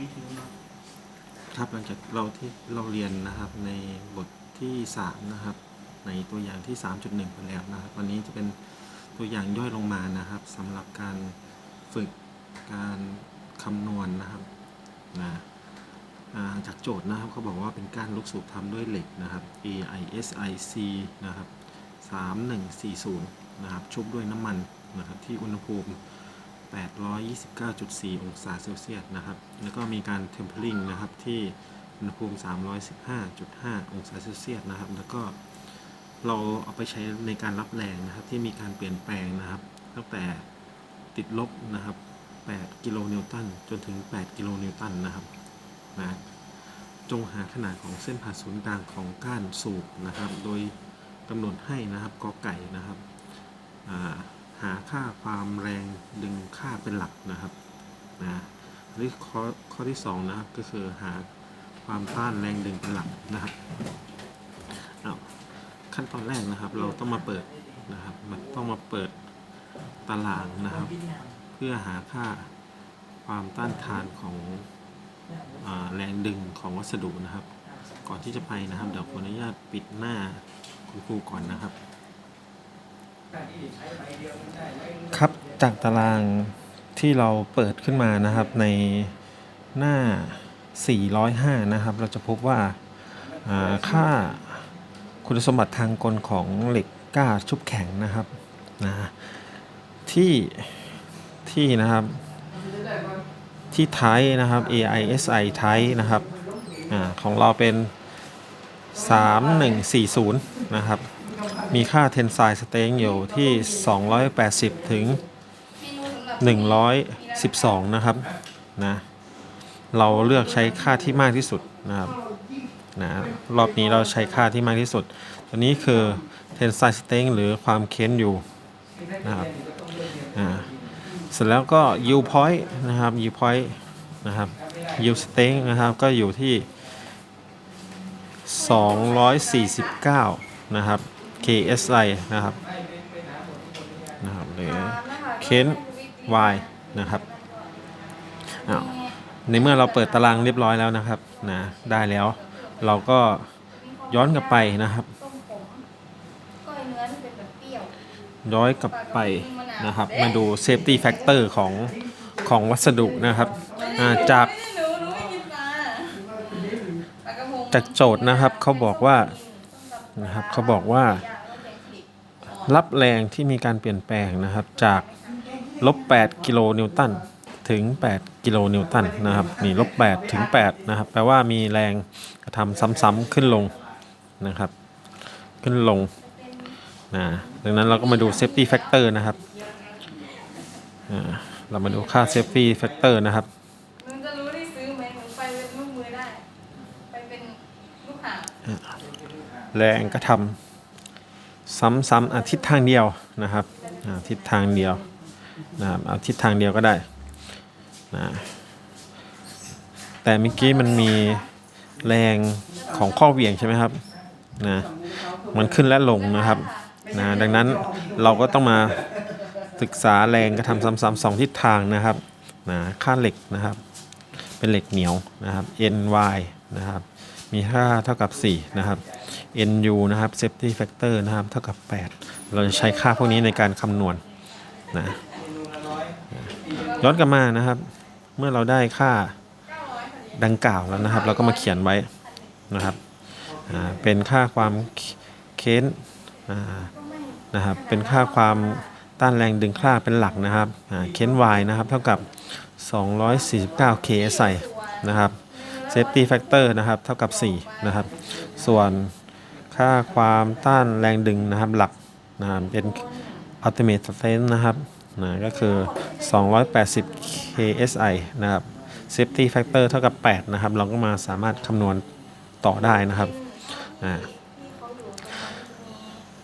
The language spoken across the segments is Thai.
วิธีเนาะครับหลังจากเราที่เราเรียนนะครับในบทที่ 3 นะครับ ในตัวอย่างที่ 3.1 ไปแล้วนะครับ วันนี้จะเป็นตัวอย่างย่อยลงมานะครับสำหรับการฝึกการคำนวณนะครับนะจากโจทย์นะครับเขาบอกว่าเป็นการลูกสูบทำด้วยเหล็กนะครับ AISIC นะครับ3140 นะครับชุบด้วยน้ำมันนะครับที่อุณหภูมิ 829.4 องศาเซลเซียสนะครับ แล้วก็มีการเทมเพลิงนะครับที่อุณหภูมิ 315.5 องศาเซลเซียสนะครับ แล้วก็เราเอาไปใช้ในการรับแรงนะครับที่มีการเปลี่ยนแปลงนะครับ ตั้งแต่ติดลบนะครับ 8 กิโลนิวตันจนถึง 8 กิโลนิวตันนะครับนะจงหาขนาดของเส้นผ่าศูนย์กลางของก้านสูบนะครับ โดยกำหนดให้นะครับกอไก่นะครับอ่า หาค่าความแรงดึงค่าเป็นหลักนะครับนะหรือข้อข้อที่สองนะครับก็คือหาความต้านแรงดึงเป็นหลักนะครับเอาขั้นตอนแรกนะครับ เราต้องมาเปิดนะครับ มันต้องมาเปิดตารางนะครับ เพื่อหาค่าความต้านทานของอแรงดึงของวัสดุนะครับ ก่อนที่จะไปนะครับเดี๋ยวขออนุญาตปิดหน้าคุณครูก่อนนะครับ ครับจากตารางที่เราเปิดขึ้นมานะครับในหน้า 405 นะครับ เราจะพบว่าค่าคุณสมบัติทางกลของเหล็กก้าชุบแข็งนะครับนะที่ที่นะครับที่ไทยนะครับ AISI ไทยนะครับอของเราเป็น 3140 นะครับ มีค่า tensile strength อยู่ที่ 280 ถึง 112 นะครับนะเราเลือกใช้ค่าที่มากที่สุดนะครับนะรอบนี้เราใช้ค่าที่มากที่สุด ตัวนี้คือ tensile strength หรือความเค้นอยู่นะครับอ่าเสร็จแล้วก็ yield point นะครับ yield point นะครับ yield strength นะครับก็อยู่ที่ 249 นะครับ KSI นะครับนะครับหรือเค้น Y นะครับอ้าวในเมื่อเราเปิดตารางเรียบร้อยแล้วนะครับนะได้แล้ว เราก็ย้อนกลับไปนะครับย้อนกลับไปนะครับ มาดู safety factor ของของวัสดุนะครับอ่าจากจากโจทย์นะครับเขาบอกว่า นะครับเขาบอกว่า รับแรงที่มีการเปลี่ยนแปลงนะครับ จากลบ8กิโลนิวตันถึง 8 กิโลนิวตันนะครับนี่ลบ8ถึง8นะครับแปลว่ามีแรงกระทำซ้ำๆขึ้นลงนะครับ ขึ้นลงนะดังนั้นเราก็มาดู safety factor นะครับเรามาดูค่า safety factor นะครับ หนูจะรู้ที่ซื้อไหมหนูไปเป็นลูกมือได้ ไปเป็นลูกหาบ แรงกระทำซ้ำๆอาทิศทางเดียวนะครับอาทิศทางเดียวนะครับอาทิศทางเดียวก็ได้นะแต่เมื่อกี้มันมีแรงของข้อเหวี่ยงใช่ไหมครับนะมันขึ้นและลงนะครับนะดังนั้นเราก็ต้องมาศึกษาแรงกระทำซ้ำๆสองทิศทางนะครับนะค่าเหล็กนะครับ เป็นเหล็กเหนียวนะครับ NY นะครับ มีค่าเท่ากับ 4 นะครับ NU นะครับ safety factor นะครับ เท่ากับ 8 เราจะใช้ค่าพวกนี้ในการคำนวณนะย้อนกลับมานะครับ เมื่อเราได้ค่าดังกล่าวแล้วนะครับ เราก็มาเขียนไว้นะครับอ่าเป็นค่าความเค้นอ่านะครับ เป็นค่าความต้านแรงดึงค่าเป็นหลักนะครับเค้น Y นะครับ เท่ากับ 249 KSI นะครับ safety factor นะครับ เท่ากับ 4 นะครับ ส่วน ค่าความต้านแรงดึงนะครับหลักนะครับเป็น ultimate strength นะครับนะก็คือ 280 KSI นะครับ safety factor เท่ากับ 8 นะครับ เราก็มาสามารถคำนวณต่อได้นะครับอ่า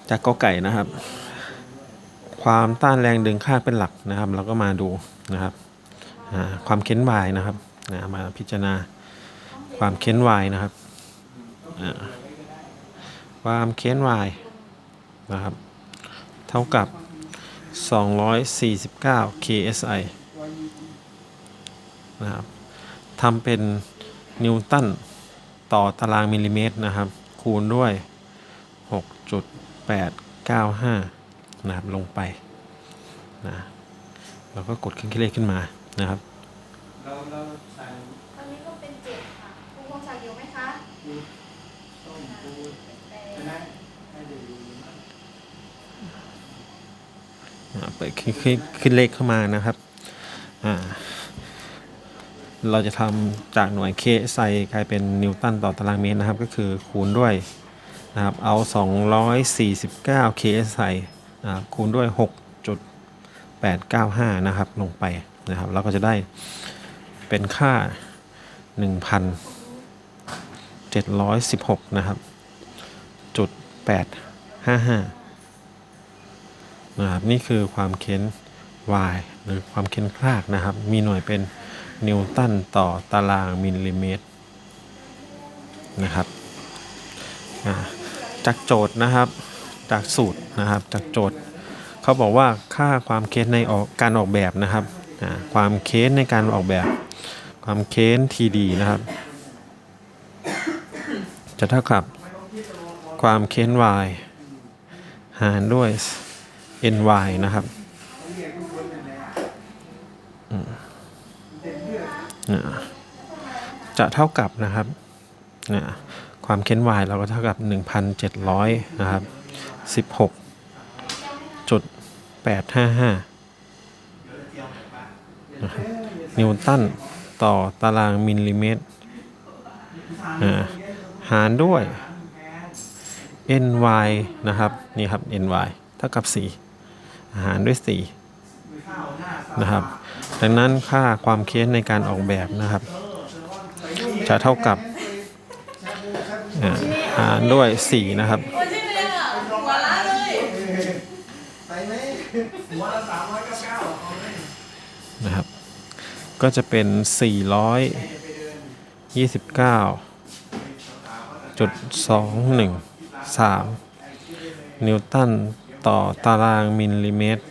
จากกอไก่นะครับ ความต้านแรงดึงค่าเป็นหลักนะครับ เราก็มาดูนะครับ ความเค้นวายนะครับนะมาพิจารณาความเค้น y นะครับ ความเค้น y นะครับ เท่ากับ 249 KSI นะครับทำเป็นนิวตันต่อตารางมิลลิเมตรนะครับ คูณด้วย 6.895 นะครับ ลงไปนะแล้วก็กดเครื่องคิดเลขขึ้นมานะครับ เราเราใส่ ตอนนี้ก็เป็นเจ็ดค่ะคุณคงศักดิ์อยู่ไหมคะ ปูต้มปู แป ใช่ ด ไหมให้ดู อ่า เปิดขึ้นขึ้นเลขเข้ามานะครับเราจะทำจากหน่วย KSI กลายเป็นนิวตันต่อตารางเมตรนะครับ ก็คือคูณด้วยนะครับเอา 249 KSI นะครับคูณด้วย 6.895 นะครับ ลงไปนะครับเราก็จะได้เป็นค่า 1,716 นะครับจุด855 นะครับนี่คือความเค้น y หรือความเค้นคลากนะครับ มีหน่วยเป็นนิวตันต่อตารางมิลลิเมตรนะครับจากโจทย์นะครับจากสูตรนะครับจากโจทย์เขาบอกว่าค่าความเค้นในออกการออกแบบนะครับความเค้นในการออกแบบ ความเค้น TD นะครับ จะเท่ากับความเค้น y หารด้วย ny นะครับจะเท่ากับนะครับความเค้น y เราก็เท่ากับ 1,700 นะครับ 16จุด855นะครับนิวตันต่อตารางมิลลิเมตร หารด้วย ny นะครับ นี่ครับ ny เท่ากับ 4 หารด้วย 4 นะครับ ดังนั้นค่าความเค้นในการออกแบบนะครับ จะเท่ากับหารด้วย 4 นะครับโอ้ยจริงเลยอะหัวล้านเลยใส่ไหมหัวละสามร้อยเก้าเก้าเอาไหนะครับ ก็จะเป็น 429.213 นิวตัน ต่อตารางมิลลิเมตร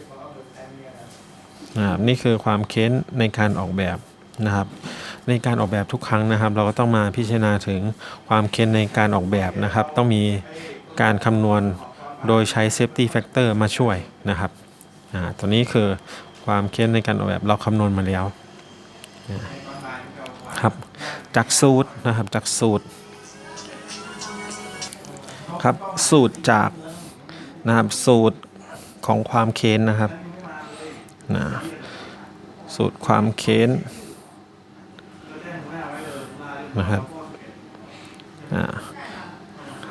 นะครับนี่คือความเค้นในการออกแบบนะครับ ในการออกแบบทุกครั้งนะครับ เราก็ต้องมาพิจารณาถึงความเค้นในการออกแบบนะครับ ต้องมีการคำนวณโดยใช้ safety factor มาช่วยนะครับอ่าตัวนี้คือความเค้นในการออกแบบเราคำนวณมาแล้วนะครับจากสูตรนะครับจากสูตรครับสูตรจาก นะครับสูตรของความเค้นนะครับนะสูตรความเค้นนะครับ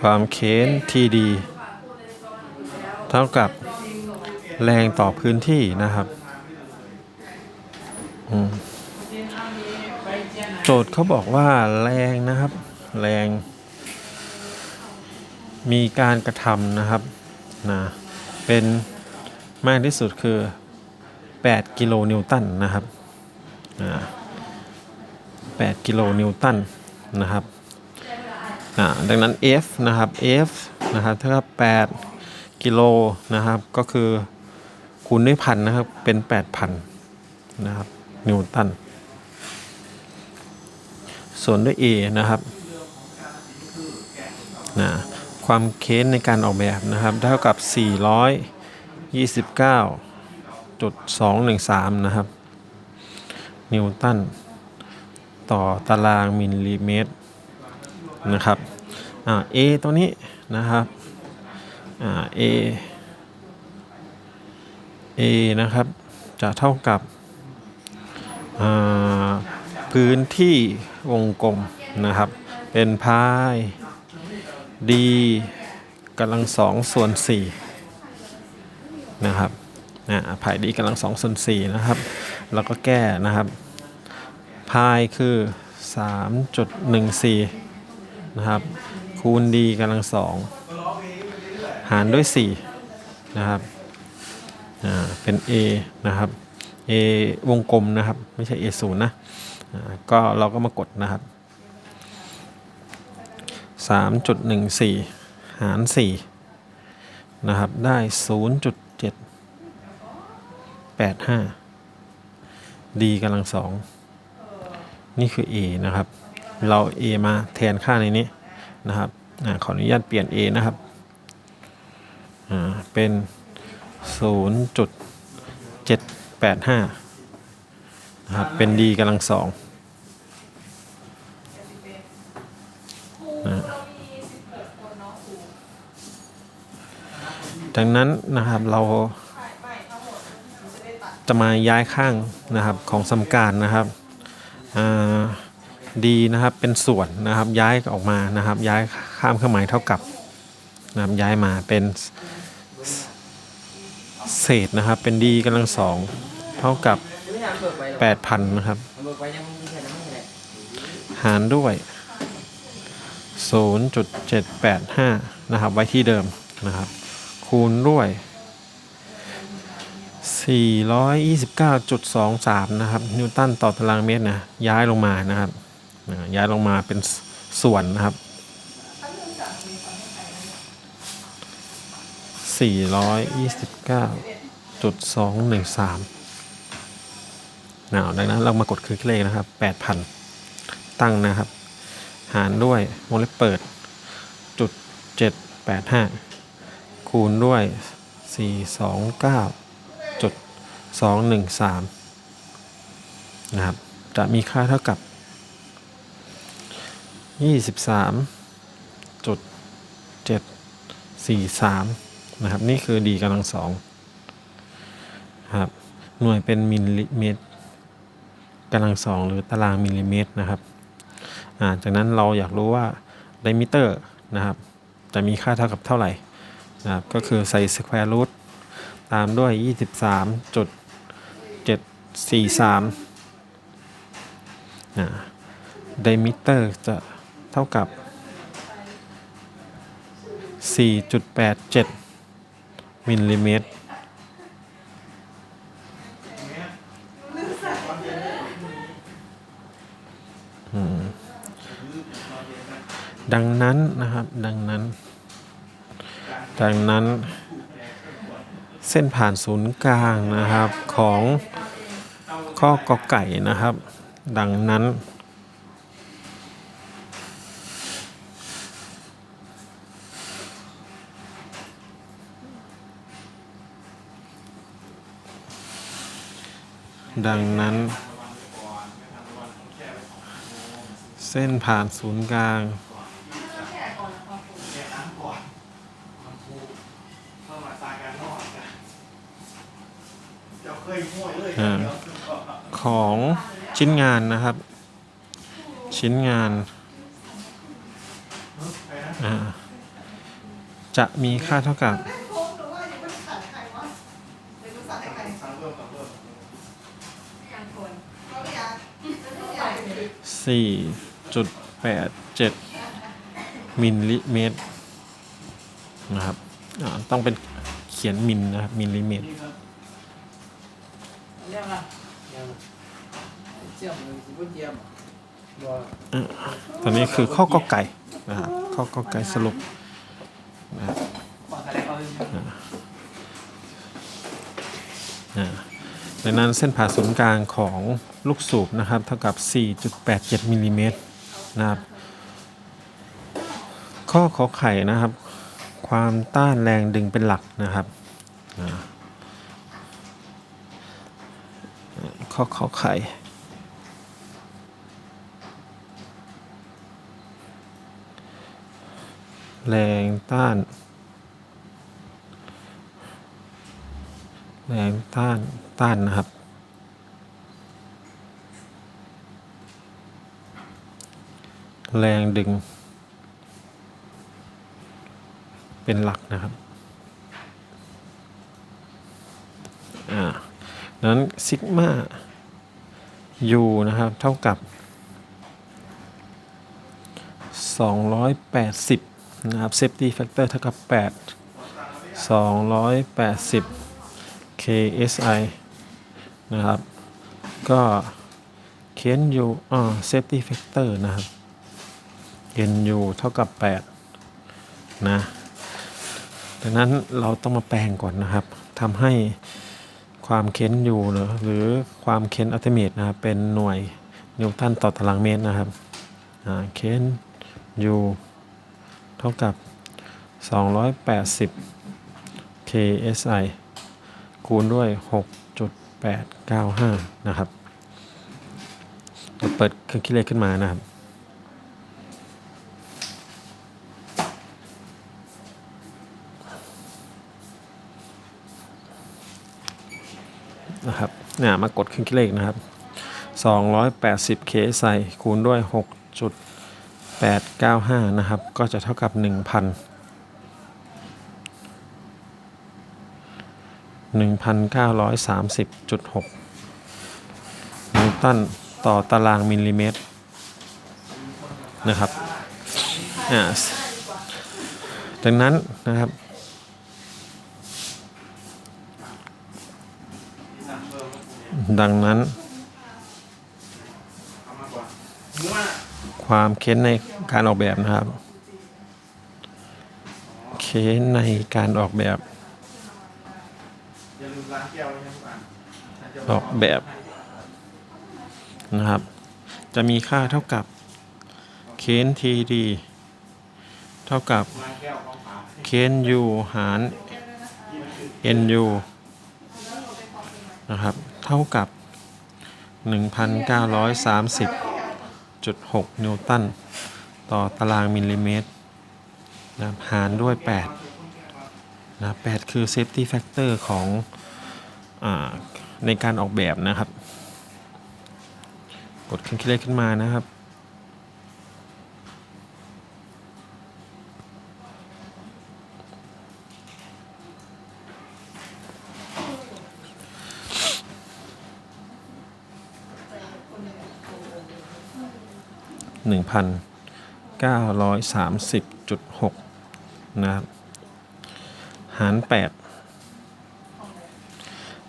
ความเค้นที่ดี เท่ากับแรงต่อพื้นที่นะครับโจทย์เขาบอกว่าแรงนะครับ แรง มีการกระทำนะครับ นะเป็นมากที่สุดคือ 8 กิโลนิวตันนะครับ8กิโลนิวตันนะครับดังนั้น F นะครับ F นะครับเท่ากับ8กิโลนะครับก็คือคูณด้วยพันนะครับเป็น8,000นะครับนิวตันส่วนด้วย A นะครับนะ ความเค้นในการออกแบบนะครับเท่ากับ 429.213 นะครับ นิวตัน ต่อตารางมิลลิเมตรนะครับอ่า A ตัวนี้นะครับอ่า A A นะครับจะเท่ากับพื้นที่วงกลมนะครับ เป็นพาย d กำลังสองส่วนสี่นะครับอ่าพาย d กำลังสองส่วนสี่นะครับ แล้วก็แก้นะครับ พายคือ3.14นะครับ คูณ d กำลังสองหารด้วย4นะครับเป็น a นะครับ a วงกลมนะครับ ไม่ใช่ a ศูนย์นะ ก็เราก็มากดนะครับ 3.14 หาร 4 นะครับ ได้ 0.785 d กำลังสองนี่คือ A นะครับ เรา A มาแทนค่าในนี้นะครับอขออนุญาตเปลี่ยน A นะครับเป็น 0.785 นะครับ เป็น D กำลังสอง ดังนั้นนะครับเราจะมาย้ายข้างนะครับของสมการนะครับดีนะครับเป็นส่วนนะครับย้ายออกมานะครับ ย้ายข้ามเครื่องหมายเท่ากับนะครับย้ายมาเป็นเศษนะครับ เป็นดีกำลังสองเท่ากับไม่อยากเบิกไปหรอก8,000นะครับเบิกไปยังมีแค่นั้นไม่แหละหารด้วย 0.785 นะครับ ไว้ที่เดิมนะครับ คูณด้วย 429.23 นะครับ นิวตันต่อตารางเมตรนะย้ายลงมานะครับ ย้ายลงมาเป็นส่วนนะครับ 429.213นะดังนั้นเรามากดคลิกเลขนะครับ 8,000 ตั้งนะครับ หารด้วยวงเล็บเปิดจุด785 คูณด้วย 429จุด213 นะครับ จะมีค่าเท่ากับ 23จุด743 นะครับ นี่คือดีกำลังสองครับ หน่วยเป็นมิลลิเมตรกำลังสองหรือตารางมิลลิเมตรนะครับ จากนั้นเราอยากรู้ว่าไดมิเตอร์นะครับ จะมีค่าเท่ากับเท่าไหร่ นะครับก็คือใส่สแควร์รูทตามด้วย 23.743นะไดมิเตอร์จะเท่ากับ 4.87 มิลลิเมตรดังนั้นนะครับ ดังนั้น ดังนั้นเส้นผ่านศูนย์กลางนะครับของข้อกอไก่นะครับ ดังนั้น ดังนั้น เส้นผ่านศูนย์กลาง แค่ก่อนนะครับครู อ่าของ ชิ้นงานนะครับ ชิ้นงานจะมีค่าเท่ากับหรือว่ายังไม่ได้ตัดใครวะหรือมันตัดมิลลิเมตรนะครับต้องเป็นเขียนมิลนะครับมิลลิเมตร เรียกอะไรเจียมหรือสิบเจียมตอนนี้คือข้อกอไก่นะครับข้อกอไก่สรุปนะครับขออะดังนั้นเส้นผ่าศูนย์กลางของลูกสูบนะครับ เท่ากับ 4.87มิลลิเมตรนะครับ ข้อขอไข่นะครับ ความต้านแรงดึงเป็นหลักนะครับอ่าข้อขอไข่ แรงต้าน แรงต้านต้านนะครับ แรงดึง เป็นหลักนะครับอ่าดังนั้นซิกมายูนะครับ เท่ากับ 280 นะครับ safety factor เท่ากับ 8 280 KSI นะครับ ก็เค้นอยู่อ่า safety factor นะครับ NU เท่ากับ 8 นะดังนั้นเราต้องมาแปลงก่อนนะครับทำให้ความเค้นอยูเนอหรือความเค้นอัตเมตนะครับเป็นหน่วยนิวตันต่อตารางเมตรนะครับอ่าเคน U เท่ากับ 280 KSI คูณด้วย 6.895 นะครับเดี๋ยวเปิดเครื่องคิดเลขขึ้นมานะครับนะครับเนี่ยมากดเครื่องคิดเลขนะครับ 280 KSI คูณด้วย 895 นะครับ ก็จะเท่ากับ 1,000 1,930.6 นิวตันต่อตารางมิลลิเมตร นะครับอ่าดังนั้นนะครับ ดังนั้น เอามากกว่าหมูอะ ความเค้นในการออกแบบนะครับ เค้นในการออกแบบ ออกแบบนะครับ จะมีค่าเท่ากับเค้นทีดีเท่ากับล้างแก้วของฝาเค้นยูหาร NU นะครับ เท่ากับ 7.6 นิวตัน ต่อตารางมิลลิเมตรนะหารด้วย 8 นะ 8 คือ safety factor ของอในการออกแบบนะครับ กดเครื่องคิดเลขขึ้นมานะครับ หนึ่งพันเก้าร้อยสามสิบจุดหกนะครับ หารแปด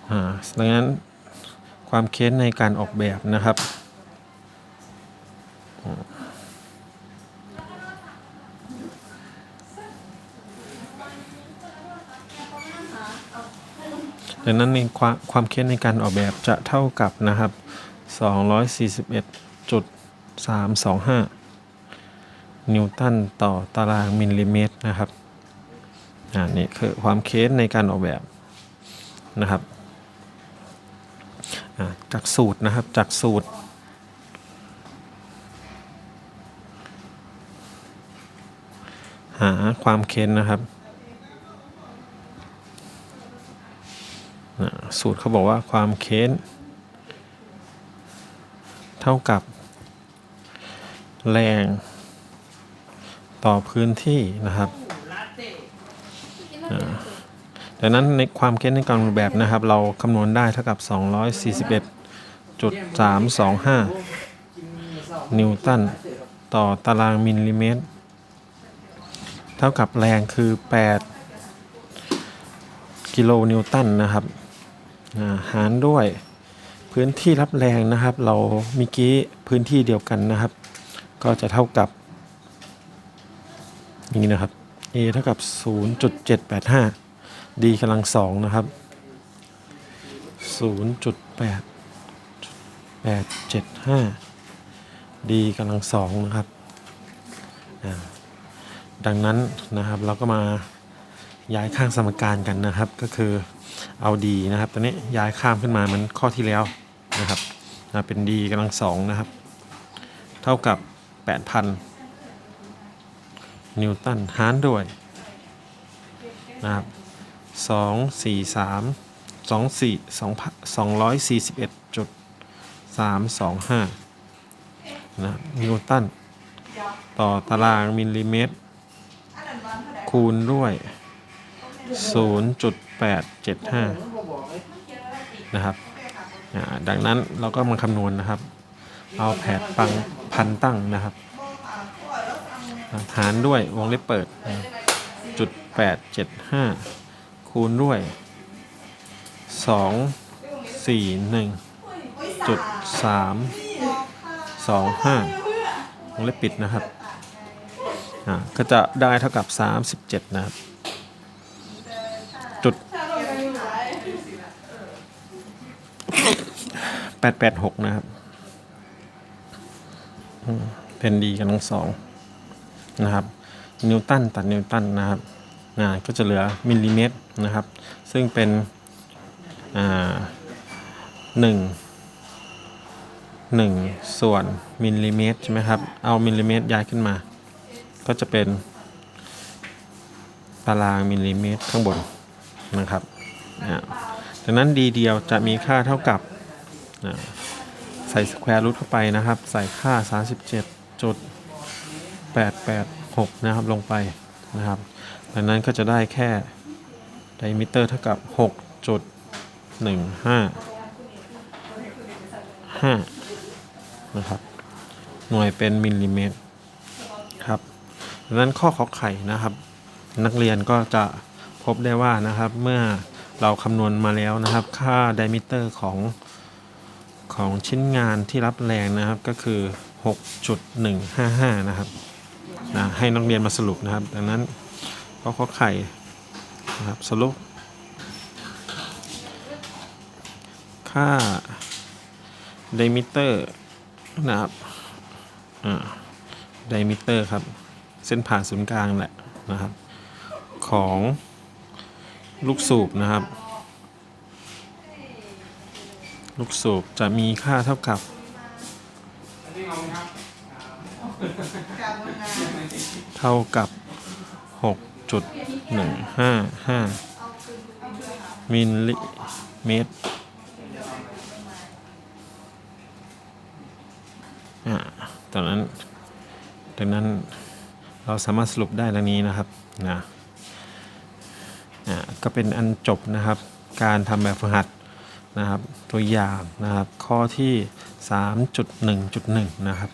อ่า ดังนั้นความเค้นในการออกแบบนะครับดังนั้นในความความเค้นในการออกแบบจะเท่ากับนะครับ 325 นิวตันต่อตารางมิลลิเมตรนะครับอ่านี่คือความเค้นในการออกแบบนะครับจากสูตรนะครับจากสูตรหาความเค้นนะครับ สูตรเขาบอกว่าความเค้น เท่ากับ แรง ต่อพื้นที่นะครับดังนั้นในความเค้นในการออกแบบนะครับ เราคำนวณได้เท่ากับ 241.325 นิวตันต่อตารางมิลลิเมตร เท่ากับแรงคือ 8 กิโลนิวตันนะครับหารด้วยพื้นที่รับแรงนะครับ เราเมื่อกี้พื้นที่เดียวกันนะครับ ก็จะเท่ากับ อย่างนี้นะครับ a เท่ากับ 0.785 d กำลังสองนะครับ 0.8 d กำลังสองนะครับดังนั้นนะครับเราก็มาย้ายข้างสมการกันนะครับ ก็คือเอา d นะครับตอนนี้ย้ายข้ามขึ้นมาเหมือนข้อที่แล้วนะครับเป็น d กำลังสองนะครับ เท่ากับ 8,000 นิวตันหารด้วยนะครับสองสี่สามสองสี่สองสองร้อยสี่สิบเอ็ดจุดสามสองห้านะนิวตันต่อตารางมิลลิเมตร คูณด้วย 0.875 นะครับดังนั้นเราก็มาคำนวณนะครับ เอาแผดปังพันตั้งนะครับ หารด้วยวงเล็บเปิดจุดแปดเจ็ดห้าคูณด้วยสองสี่หนึ่งจุดสามสองห้าวงเล็บปิดนะครับอ่าก็จะได้เท่ากับสามสิบเจ็ดนะครับจุดแปดแปดหกนะครับ เป็นดีกันทั้งสองนะครับนิวตันตัดนิวตันนะครับอ่าก็จะเหลือมิลลิเมตรนะครับ ซึ่งเป็นหนึ่งหนึ่งส่วนมิลลิเมตรใช่ไหมครับ เอามิลลิเมตรย้ายขึ้นมา ก็จะเป็นตารางมิลลิเมตรข้างบนนะครับอ่ดังนั้นดีเดียวจะมีค่าเท่ากับ ส่สแควร์รูทเข้าไปนะครับ ใส่ค่า 37.886 นะครับ ลงไปนะครับ ดังนั้นก็จะได้แค่ไดมิเตอร์เท่ากับ 6.155 นะครับ หน่วยเป็นมิลลิเมตรครับดังนั้นข้อขอไข่นะครับ นักเรียนก็จะพบได้ว่านะครับเมื่อเราคำนวณมาแล้วนะครับ ค่าไดมิเตอร์ของ ของชิ้นงานที่รับแรงนะครับก็คือ 6.155 นะครับนะให้นักเรียนมาสรุปนะครับ ดังนั้นก็ข้อไข่นะครับสรุป ค่าไดมิเตอร์นะครับอ่าไดมิเตอร์ครับ เส้นผ่าศูนย์กลางแหละนะครับ ของลูกสูบนะครับ ลูกสูบจะมีค่าเท่ากับเท่ากับ 6.155 มิลลิเมตรอ่าตอนนั้นดังนั้นเราสามารถสรุปได้ดังนี้นะครับนะอ่าก็เป็นอันจบนะครับ การทำแบบฝึกหัด นะครับ ตัวอย่างนะครับ ข้อที่ 3.1.1 นะครับ